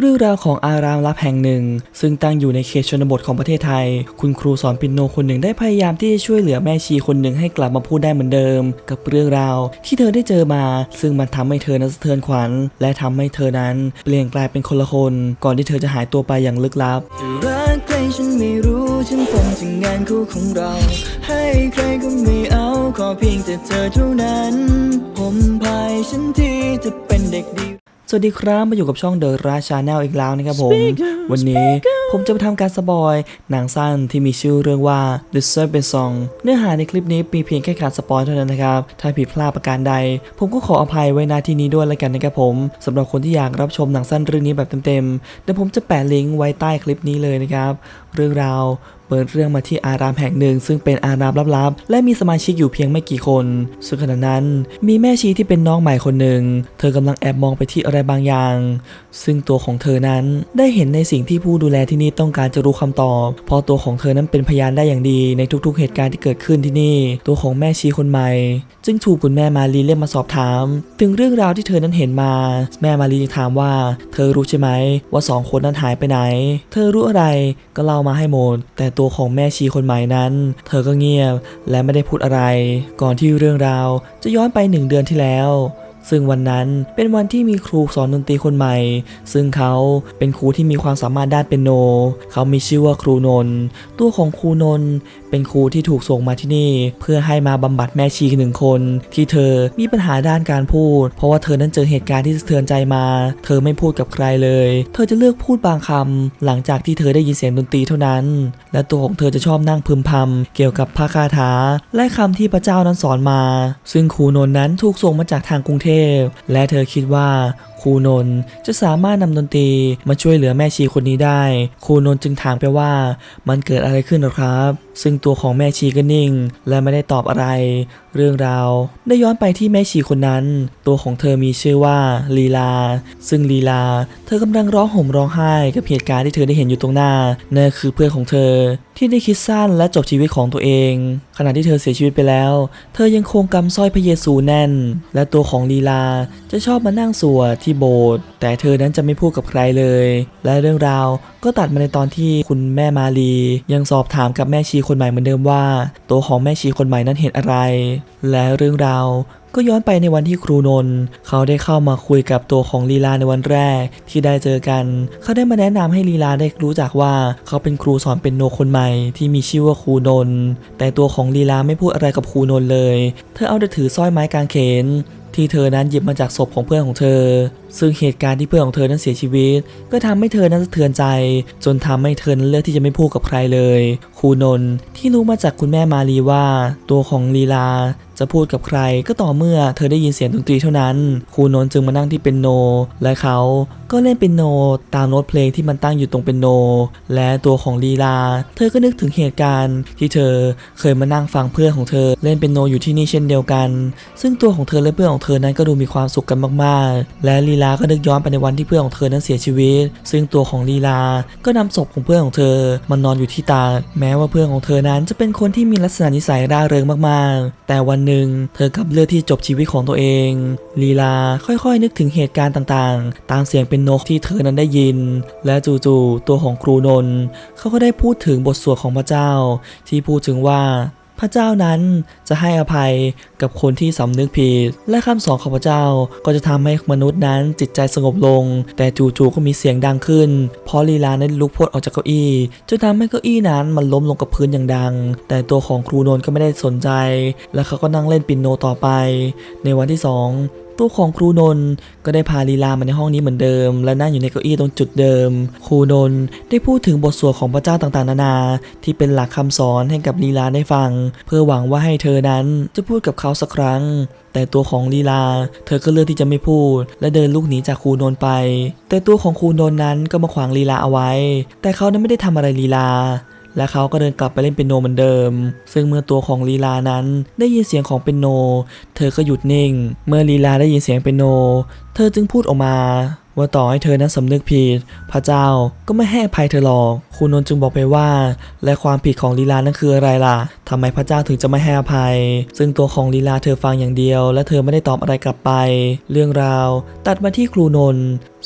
เรื่องราวของอารามลับแห่งหนึ่ง ซึ่งตั้งอยู่ในเขตชนบทของประเทศไทย คุณครูสอนปิโนคนหนึ่งได้พยายามที่จะช่วยเหลือแม่ชีคนหนึ่งให้กลับมาพูดได้เหมือนเดิม กับเรื่องราวที่เธอได้เจอมา ซึ่งมันทำให้เธอนั้นสะเทือนขวัญ และทำให้เธอนั้นเปลี่ยนกลายเป็นคนละคน ก่อนที่เธอจะหายตัวไปอย่างลึกลับรักใครฉันไม่รู้ฉันคงจะงานคู่ของเรา ให้ใครก็ไม่เอาขอเพียงแต่เธอเท่านั้น ผมพายฉันที่จะเป็นเด็กดี สวัสดีครับมาอยู่กับช่องเดอะราชาแนลอีกแล้วนะครับผม วันนี้ ผมจะมาทำการสปอยหนังสั้นที่มีชื่อเรื่องว่า The Serpent Song เนื้อหาในคลิปนี้มีเพียงแค่การสปอยเท่านั้นนะครับ ถ้าผิดพลาดประการใด ผมก็ขออภัยไว้ณที่นี้ด้วยแล้วกันนะครับผมสำหรับคนที่อยากรับชมหนังสั้นเรื่องนี้แบบเต็มๆเดี๋ยวผมจะแปะลิงก์ไว้ใต้คลิปนี้เลยนะครับ เรื่องราวเปิดเรื่องมาที่อารามแห่งหนึ่ง ซึ่งเป็นอารามลับๆ และมีสมาชิกอยู่เพียงไม่กี่คน ซึ่งขณะนั้นมีแม่ชีที่เป็นน้องใหม่คนหนึ่ง เธอกำลังแอบมองไปที่อะไรบางอย่าง ซึ่งตัวของเธอนั้นได้เห็นในสิ่งที่ผู้ดูแลที่นี่ต้องการจะรู้คำตอบเพราะตัวของเธอนั้นเป็นพยานได้อย่างดีในทุกๆ เหตุการณ์ที่เกิดขึ้นที่นี่ ตัวของแม่ชีคนใหม่ จึงถูกคุณแม่มารีเรียกมาสอบถาม ถึงเรื่องราวที่เธอนั้นเห็นมา แม่มารีจึงถามว่า เธอรู้ใช่ไหมว่าสองคนนั้นหายไปไหน เธอรู้อะไรก็เล่ามาให้หมด แต่ตัวของแม่ชีคนใหม่นั้น เธอก็เงียบและไม่ได้พูดอะไร ก่อนที่เรื่องราวจะย้อนไปหนึ่งเดือนที่แล้ว ซึ่งวันนั้นเป็นวันที่มีครูสอนดนตรีคนใหม่ ซึ่งเขาเป็นครูที่มีความสามารถด้านเปียโน เขามีชื่อว่าครูนนท์ตัวของครูนนท์เป็นครูที่ถูกส่งมาที่นี่ เพื่อให้มาบำบัดแม่ชีหนึ่งคน ที่เธอมีปัญหาด้านการพูด เพราะว่าเธอนั้นเจอเหตุการณ์ที่สะเทือนใจมา เธอไม่พูดกับใครเลย เธอจะเลือกพูดบางคำหลังจากที่เธอได้ยินเสียงดนตรีเท่านั้น และตัวของเธอจะชอบนั่งพึมพำเกี่ยวกับพระคาถาและคำที่พระเจ้านั้นสอนมา ซึ่งครูนนท์นั้นถูกส่งมาจากทางกรุงเทพและเธอคิดว่าครูนนท์จะสามารถนำดนตรีมาช่วยเหลือแม่ชีคนนี้ได้ ครูนนท์จึงถามไปว่ามันเกิดอะไรขึ้นหรอครับ ซึ่งตัวของแม่ชีก็นิ่ง และไม่ได้ตอบอะไร เรื่องราวได้ย้อนไปที่แม่ชีคนนั้น ตัวของเธอมีชื่อว่าลีลา ซึ่งลีลา เธอกำลังร้องห่มร้องไห้กับเหตุการณ์ที่เธอได้เห็นอยู่ตรงหน้านั่นคือเพื่อนของเธอที่ได้คิดสั้นและจบชีวิตของตัวเอง ขณะที่เธอเสียชีวิตไปแล้ว เธอยังคงกำสร้อยพระเยซูแน่น และตัวของลีลาจะชอบมานั่งสวดที่โบสถ์แต่เธอนั้นจะไม่พูดกับใครเลย และเรื่องราว ก็ตัดมาในตอนที่คุณแม่มาลี ยังสอบถามกับแม่ชีคนใหม่เหมือนเดิมว่า ตัวของแม่ชีคนใหม่นั้นเห็นอะไร และเรื่องราวก็ย้อนไปในวันที่ครูนนท์เขาได้เข้ามาคุยกับตัวของลีลาในวันแรกที่ได้เจอกัน เขาได้มาแนะนำให้ลีลาได้รู้จักว่า เขาเป็นครูสอนเป็นโนคนใหม่ที่มีชื่อว่าครูนนท์แต่ตัวของลีลาไม่พูดอะไรกับครูนนท์เลย เธอเอาแต่ถือสร้อยไม้กางเขนที่เธอนั้นหยิบมาจากศพของเพื่อนของเธอ ซึ่งเหตุการณ์ที่เพื่อนของเธอนั้นเสียชีวิต ก็ทำให้เธอนั้นสะเทือนใจ จนทำให้เธอนั้นเลือกที่จะไม่พูดกับใครเลยครูนนท์ที่รู้มาจากคุณแม่มารีว่า ตัวของลีลา จะพูดกับใครก็ต่อเมื่อเธอได้ยินเสียงดนตรีเท่านั้นครูนนท์จึงมานั่งที่เป็นโน และเขาก็เล่นเป็นโนตามโน้ตเพลงที่มันตั้งอยู่ตรงเป็นโน และตัวของลีลา เธอก็นึกถึงเหตุการณ์ ที่เธอเคยมานั่งฟังเพื่อนของเธอเล่นเป็นโนอยู่ที่นี่เช่นเดียวกัน ซึ่งตัวของเธอและเพื่อนของเธอนั้นก็ดูมีความสุขกันมากๆ และลีลาก็นึกย้อนไปในวันที่เพื่อนของเธอนั้นเสียชีวิต ซึ่งตัวของลีลาก็นำศพของเพื่อนของเธอมานอนอยู่ที่ตา แม้ว่าเพื่อนของเธอนั้นจะเป็นคนที่มีลักษณะนิสัยร่าเริงมากๆ แต่วันหนึ่งเธอกับเลือกที่จบชีวิตของตัวเองลีลาค่อยๆ นึกถึงเหตุการณ์ต่างๆ ตามเสียงเป็นนกที่เธอนั้นได้ยิน และจู่ๆตัวของครูนนท์เขาก็ได้พูดถึงบทสวดของพระเจ้า ที่พูดถึงว่า พระเจ้านั้นจะให้อภัยกับคนที่สำนึกผิด และคำสอนของพระเจ้าก็จะทำให้มนุษย์นั้นจิตใจสงบลง แต่จู่ๆก็มีเสียงดังขึ้น เพราะลีลานั้นลุกพดออกจากเก้าอี้จนทำให้เก้าอี้นั้นมันล้มลงกับพื้นอย่างดัง แต่ตัวของครูนนท์ก็ไม่ได้สนใจ และเขาก็นั่งเล่นปินโนต่อไป ในวันที่สอง ตัวของครูนนท์ก็ได้พาลีลามาในห้องนี้เหมือนเดิม และนั่งอยู่ในเก้าอี้ตรงจุดเดิม ครูนนท์ได้พูดถึงบทสวดของพระเจ้าต่างๆ นานา ที่เป็นหลักคำสอนให้กับลีลาได้ฟัง เพื่อหวังว่าให้เธอนั้นจะพูดกับเขาสักครั้ง แต่ตัวของลีลา เธอก็เลือกที่จะไม่พูด และเดินลุกหนีจากครูนนท์ไป แต่ตัวของครูนนท์นั้นก็มาขวางลีลาเอาไว้ แต่เขานั้นไม่ได้ทำอะไรลีลา และเขาก็เดินกลับไปเล่นเปียโนเหมือนเดิม ซึ่งเมื่อตัวของลีลานั้นได้ยินเสียงของเปียโน เธอก็หยุดนิ่ง เมื่อลีลาได้ยินเสียงเปียโน เธอจึงพูดออกมาว่าต่อให้เธอนั้นสำนึกผิด พระเจ้าก็ไม่ให้อภัยเธอหรอกครูนนจึงบอกไปว่า และความผิดของลีลานั้นคืออะไรล่ะทำไมพระเจ้าถึงจะไม่ให้อภัย ซึ่งตัวของลีลาเธอฟังอย่างเดียว และเธอไม่ได้ตอบอะไรกลับไป เรื่องราว ตัดมาที่ครูนน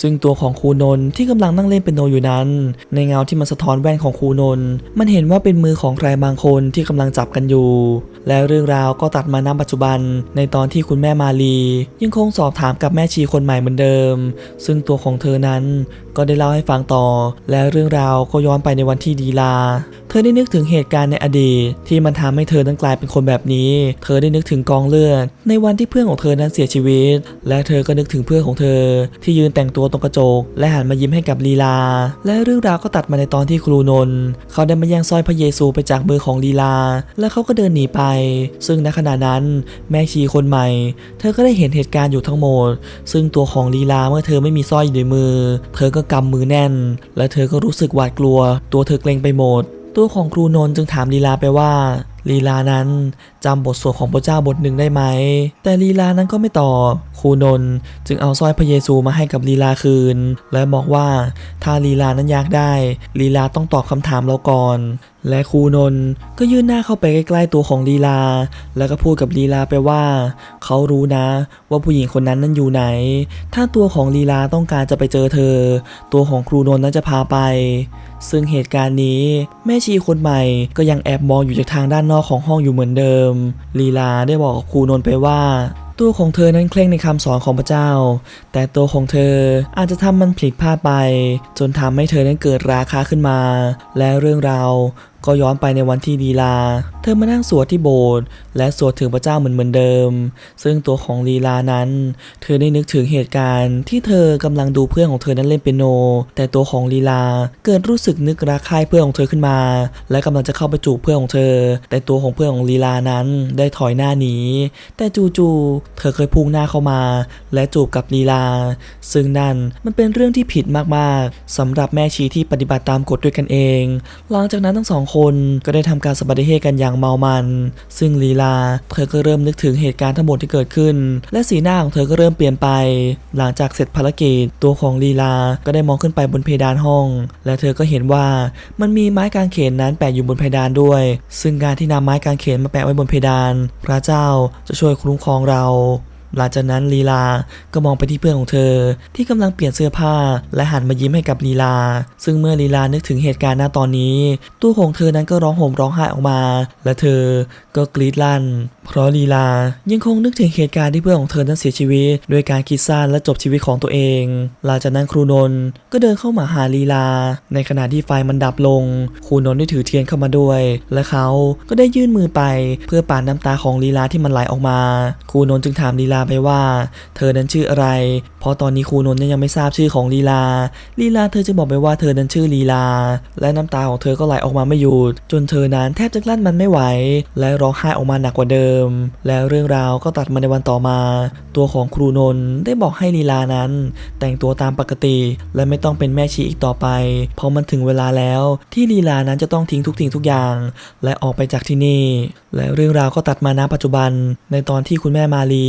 ซึ่งตัวของครูนนท์ที่กำลังนั่งเล่นเปียโนอยู่นั้น ในเงาที่มันสะท้อนแว่นของครูนนท์มันเห็นว่าเป็นมือของใครบางคนที่กำลังจับกันอยู่ แล้วเรื่องราวก็ตัดมาณปัจจุบัน ในตอนที่คุณแม่มาลี ยังคงสอบถามกับแม่ชีคนใหม่เหมือนเดิม ซึ่งตัวของเธอนั้นก็ได้เล่าให้ฟังต่อ และเรื่องราวก็ย้อนไปในวันที่ดีลาเธอได้นึกถึงเหตุการณ์ในอดีตที่มันทำให้เธอนั้นกลายเป็นคนแบบนี้ เธอได้นึกถึงกองเลือดในวันที่เพื่อนของเธอนั้นเสียชีวิต และเธอก็นึกถึงเพื่อนของเธอ ที่ยืนแต่งตัวตรงกระจก และหันมายิ้มให้กับลีลา และเรื่องราวก็ตัดมาในตอนที่ครูนนท์เขาได้มาแย่งสร้อยพระเยซูไปจากมือของลีลา และเขาก็เดินหนีไป ซึ่งณขณะนั้นแม่ชีคนใหม่ เธอก็ได้เห็นเหตุการณ์อยู่ทั้งหมด ซึ่งตัวของลีลาเมื่อเธอไม่มีสร้อยอยู่ในมือ เธอก็กำมือแน่น และเธอก็รู้สึกหวาดกลัว ตัวเธอเกรงไปหมด ตัวของครูนนจึงถามลีลาไปว่าลีลานั้นจำบทสวดของพระเจ้าบทหนึ่งได้ไหม แต่ลีลานั้นก็ไม่ตอบครูนนจึงเอาสร้อยพระเยซูมาให้กับลีลาคืน และบอกว่าถ้าลีลานั้นอยากได้ ลีลาต้องตอบคำถามเราก่อน และครูนนก็ยื่นหน้าเข้าไปใกล้ๆตัวของลีลา แล้วก็พูดกับลีลาไปว่า เขารู้นะ ว่าผู้หญิงคนนั้นนั้นอยู่ไหน ถ้าตัวของลีลาต้องการจะไปเจอเธอ ตัวของครูนนนั้นจะพาไป ซึ่งเหตุการณ์นี้แม่ชีคนใหม่ก็ยังแอบมองอยู่จากทางด้านนอกของห้องอยู่เหมือนเดิม ลีลาได้บอกกับครูนนท์ไปว่าตัวของเธอนั้นเคร่งในคำสอนของพระเจ้า แต่ตัวของเธออาจจะทำมันผิดพลาดไป จนทำให้เธอนั้นเกิดราคาขึ้นมา และเรื่องราวก็ย้อนไปในวันที่ลีลา เธอมานั่งสวดที่โบสถ์และสวดถึงพระเจ้าเหมือนเหมือนเดิม ซึ่งตัวของลีลานั้น เธอได้นึกถึงเหตุการณ์ ที่เธอกำลังดูเพื่อนของเธอนั้นเล่นเปียโน แต่ตัวของลีลาเกิดรู้สึกนึกรักใคร่เพื่อนของเธอขึ้นมา และกำลังจะเข้าไปจูบเพื่อนของเธอ แต่ตัวของเพื่อนของลีลานั้นได้ถอยหน้าหนีแต่จู่ๆเธอเคยพุ่งหน้าเข้ามา และจูบกับลีลา ซึ่งนั่นมันเป็นเรื่องที่ผิดมากๆสำหรับแม่ชีที่ปฏิบัติตามกฎด้วยกันเอง หลังจากนั้นทั้งสองคนก็ได้ทำการสบัติเหตุกันอย่างเมามัน ซึ่งลีลาเธอก็เริ่มนึกถึงเหตุการณ์ทั้งหมดที่เกิดขึ้น และสีหน้าของเธอก็เริ่มเปลี่ยนไป หลังจากเสร็จภารกิจตัวของลีลาก็ได้มองขึ้นไปบนเพดานห้อง และเธอก็เห็นว่ามันมีไม้กางเขนนั้นแปะอยู่บนเพดานด้วย ซึ่งการที่นำไม้กางเขนมาแปะไว้บนเพดาน พระเจ้าจะช่วยคุ้มครองเรา หลังจากนั้นลีลาก็มองไปที่เพื่อนของเธอ ที่กำลังเปลี่ยนเสื้อผ้า และหันมายิ้มให้กับลีลา ซึ่งเมื่อลีลานึกถึงเหตุการณ์ณตอนนี้ ตัวของเธอนั้นก็ร้องห่มร้องไห้ออกมา และเธอก็กรีดลั่น เพราะลีลายังคงนึกถึงเหตุการณ์ที่เพื่อนของเธอนั้นเสียชีวิตด้วยการคิดสั้นและจบชีวิตของตัวเอง หลังจากนั้นครูนนท์ก็เดินเข้ามาหาลีลา ในขณะที่ไฟมันดับลง ครูนนท์ได้ถือเทียนเข้ามาด้วย และเขาก็ได้ยื่นมือไปเพื่อปาดน้ำตาของลีลาที่มันไหลออกมา ครูนนท์จึงถามลีลาไปว่า เธอนั้นชื่ออะไร เพราะตอนนี้ครูนนท์ยังไม่ทราบชื่อของลีลา ลีลาเธอจึงบอกไปว่าเธอนั้นชื่อลีลา และน้ำตาของเธอก็ไหลออกมาไม่หยุดจนเธอนั้นแทบจะกลั้นมันไม่ไหว และร้องไห้ออกมาหนักกว่าเดิมแล้วเรื่องราวก็ตัดมาในวันต่อมา ตัวของครูนนท์ได้บอกให้ลีลานั้น แต่งตัวตามปกติ และไม่ต้องเป็นแม่ชีอีกต่อไป เพราะมันถึงเวลาแล้วที่ลีลานั้นจะต้องทิ้งทุกทิ้งทุกอย่าง และออกไปจากที่นี่ และเรื่องราวก็ตัดมาณปัจจุบัน ในตอนที่คุณแม่มาลี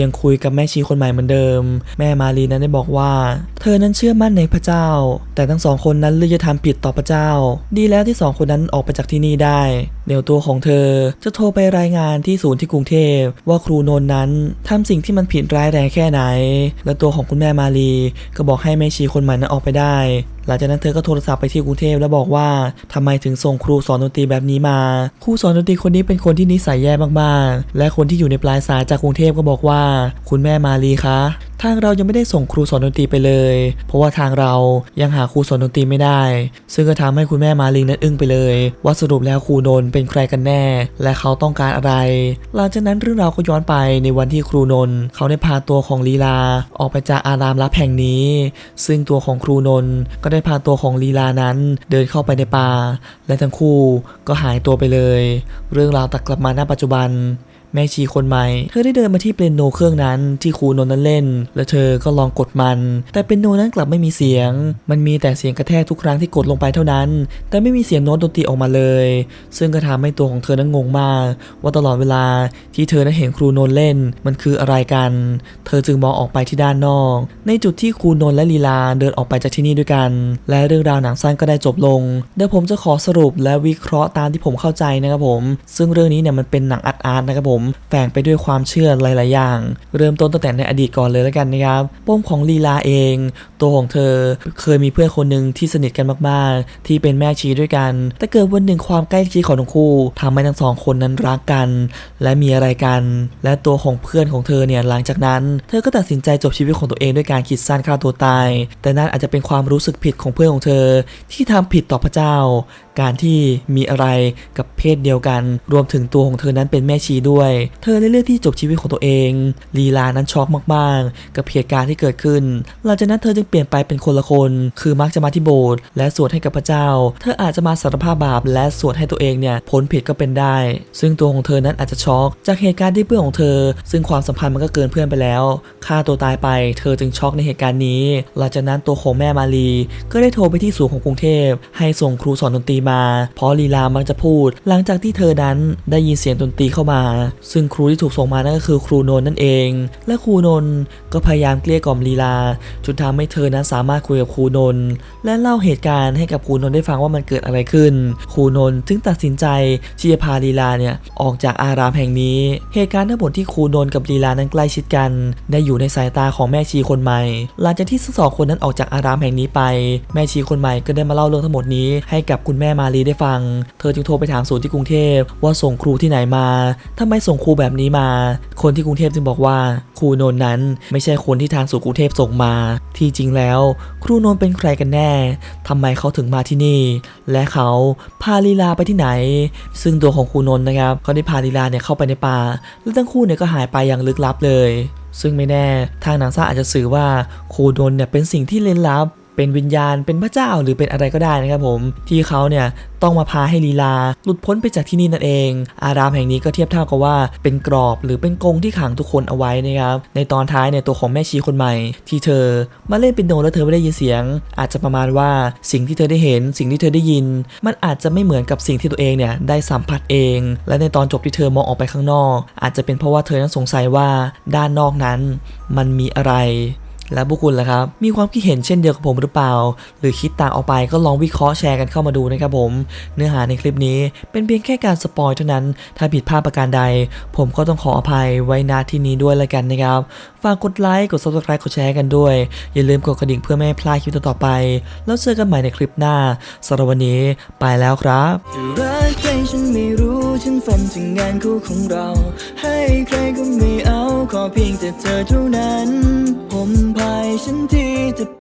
ยังคุยกับแม่ชีคนใหม่เหมือนเดิม แม่มาลีนั้นได้บอกว่า เธอนั้นเชื่อมั่นในพระเจ้า แต่ทั้งสองคนนั้นเลือกจะทำผิดต่อพระเจ้า ดีแล้วที่สองคนนั้นออกไปจากที่นี่ได้ เดี๋ยวตัวของเธอจะโทรไปรายงานที่ศูนย์ที่กรุงเทพว่าครูนนท์นั้นทำสิ่งที่มันผิดร้ายแรงแค่ไหน และตัวของคุณแม่มาลีก็บอกให้แม่ชีคนใหม่นั้นออกไปได้ หลังจากนั้นเธอก็โทรศัพท์ไปที่กรุงเทพแล้วบอกว่าทำไมถึงส่งครูสอนดนตรีแบบนี้มา ครูสอนดนตรีคนนี้เป็นคนที่นิสัยแย่มากๆ และคนที่อยู่ในปลายสายจากกรุงเทพก็บอกว่า คุณแม่มาลีคะ ทางเรายังไม่ได้ส่งครูสอนดนตรีไปเลย เพราะว่าทางเรายังหาครูสอนดนตรีไม่ได้ ซึ่งก็ทำให้คุณแม่มาลีนั้นอึ้งไปเลย ว่าสรุปแล้วครูนนท์เป็นใครกันแน่ และเขาต้องการอะไร หลังจากนั้นเรื่องราวก็ย้อนไปในวันที่ครูนนท์เขาได้พาตัวของลีลา ออกไปจากอารามลับแห่งนี้ ซึ่งตัวของครูนนท์ก็ได้พาตัวของลีลานั้นเดินเข้าไปในป่า และทั้งคู่ก็หายตัวไปเลย เรื่องราวตัดกลับมาณปัจจุบัน แม่ชีคนใหม่ เธอได้เดินมาที่เปียโนเครื่องนั้นที่ครูนนท์นั้นเล่น และเธอก็ลองกดมัน แต่เปียโนนั้นกลับไม่มีเสียง มันมีแต่เสียงกระแทกทุกครั้งที่กดลงไปเท่านั้น แต่ไม่มีเสียงโน้ตดนตรีออกมาเลย ซึ่งก็ทำให้ตัวของเธอนั้นงงมาก ว่าตลอดเวลาที่เธอนั้นเห็นครูนนท์เล่น มันคืออะไรกัน เธอจึงมองออกไปที่ด้านนอก ในจุดที่ครูนนท์และลีลาเดินออกไปจากที่นี่ด้วยกัน และเรื่องราวหนังสั้นก็ได้จบลงเดี๋ยวผมจะขอสรุปและวิเคราะห์ตามที่ผมเข้าใจนะครับผม ซึ่งเรื่องนี้เนี่ยมันเป็นหนังอาร์ตอาร์ตนะครับผมแฝงไปด้วยความเชื่อหลาย ๆ อย่าง เริ่มต้นตั้งแต่ในอดีตก่อนเลยแล้วกันนะครับปมของลีลาเอง ตัวของเธอเคยมีเพื่อนคนหนึ่งที่สนิทกันมาก ๆ ที่เป็นแม่ชีด้วยกัน แต่เกิดวันหนึ่งความใกล้ชิดของทั้งคู่ทำให้ทั้งสองคนนั้นรักกัน และมีอะไรกัน และตัวของเพื่อนของเธอเนี่ยหลังจากนั้น เธอก็ตัดสินใจจบชีวิตของตัวเองด้วยการคิดสั้นฆ่าตัวตาย แต่นั่นอาจจะเป็นความรู้สึกผิดของเพื่อนของเธอ ที่ทำผิดต่อพระเจ้า การที่มีอะไรกับเพศเดียวกัน รวมถึงตัวของเธอนั้นเป็นแม่ชีด้วย เธอเลยเลือกที่จบชีวิตของตัวเองลีลานั้นช็อกมากๆ กับเหตุการณ์ที่เกิดขึ้น หลังจากนั้นเธอจึงเปลี่ยนไปเป็นคนละคน คือมักจะมาที่โบสถ์และสวดให้กับพระเจ้า เธออาจจะมาสารภาพบาปและสวดให้ตัวเองเนี่ยพ้นผิดก็เป็นได้ ซึ่งตัวของเธอนั้นอาจจะช็อก จากเหตุการณ์ที่เพื่อนของเธอ ซึ่งความสัมพันธ์มันก็เกินเพื่อนไปแล้วฆ่าตัวตายไป เธอจึงช็อกในเหตุการณ์นี้ หลังจากนั้นตัวของแม่มาลีก็ได้โทรไปที่ศูนย์ของกรุงเทพ ให้ส่งครูสอนดนตรีมา เพราะลีลามักจะพูด หลังจากที่เธอนั้นได้ยินเสียงดนตรีเข้ามา ซึ่งครูที่ถูกส่งมานั่นก็คือครูนนนั่นเอง และครูนนก็พยายามเกลี้ยกล่อมลีลาจนทำให้เธอนั้นสามารถคุยกับครูนนและเล่าเหตุการณ์ให้กับครูนนได้ฟังว่ามันเกิดอะไรขึ้น ครูนนจึงตัดสินใจที่จะพาลีลาเนี่ยออกจากอารามแห่งนี้ เหตุการณ์ทั้งหมดที่ครูนนกับลีลานั้นใกล้ชิดกัน ได้อยู่ในสายตาของแม่ชีคนใหม่ หลังจากที่ทั้งสองคนนั้นออกจากอารามแห่งนี้ไป แม่ชีคนใหม่ก็ได้มาเล่าเรื่องทั้งหมดนี้ให้กับคุณแม่มาลีได้ฟัง เธอจึงโทรไปถามศูนย์ที่กรุงเทพว่าส่งครูที่ไหนมาทำไมส่งครูแบบนี้มา คนที่กรุงเทพจึงบอกว่าครูโนนนั้นไม่ใช่คนที่ทางศูนย์กรุงเทพส่งมา ที่จริงแล้ว ครูโนนเป็นใครกันแน่ทำไมเขาถึงมาที่นี่ และเขาพาลีลาไปที่ไหน ซึ่งตัวของครูโนนนะครับเขาได้พาลีลาเนี่ยเข้าไปในป่าแล้วทั้งคู่เนี่ยก็หายไปอย่างลึกลับเลย ซึ่งไม่แน่ทางนางซ่าอาจจะสื่อว่าครูโนนเนี่ยเป็นสิ่งที่เล่นลับ เป็นวิญญาณเป็นพระเจ้าหรือเป็นอะไรก็ได้นะครับผม ที่เขาเนี่ยต้องมาพาให้ลีลา หลุดพ้นไปจากที่นี่นั่นเอง อารามแห่งนี้ก็เทียบเท่ากับว่าเป็นกรอบหรือเป็นกรงที่ขังทุกคนเอาไว้นะครับในตอนท้ายเนี่ยตัวของแม่ชีคนใหม่ ที่เธอมาเล่นเป็นโนแล้วเธอไม่ได้ยินเสียง อาจจะประมาณว่าสิ่งที่เธอได้เห็น สิ่งที่เธอได้ยิน มันอาจจะไม่เหมือนกับสิ่งที่ตัวเองเนี่ยได้สัมผัสเอง และในตอนจบที่เธอมองออกไปข้างนอก อาจจะเป็นเพราะว่าเธอนั้นสงสัยว่าด้านนอกนั้น มันมีอะไร และบุคคุณล่ะครับ มีความคิดเห็นเช่นเดียวกับผมหรือเปล่า หรือคิดต่างออกไปก็ลองวิเคราะห์แชร์กันเข้ามาดูนะครับผม เนื้อหาในคลิปนี้เป็นเพียงแค่การสปอยเท่านั้น ถ้าผิดพลาดประการใด ผมก็ต้องขออภัยไว้ณที่นี้ด้วยละกันนะครับ ฝากกดไลค์ กด subscribe กดแชร์กันด้วย อย่าลืมกดกระดิ่งเพื่อไม่ให้พลาดคลิปต่อไป แล้วเจอกันใหม่ในคลิปหน้าสำหรับวันนี้ไปแล้วครับรักใครฉันไม่รู้ฉันฝันถึงงานคู่ของเรา ให้ใครก็ไม่เอาขอเพียงแต่เธอเท่านั้นผมภัยฉันที่จะ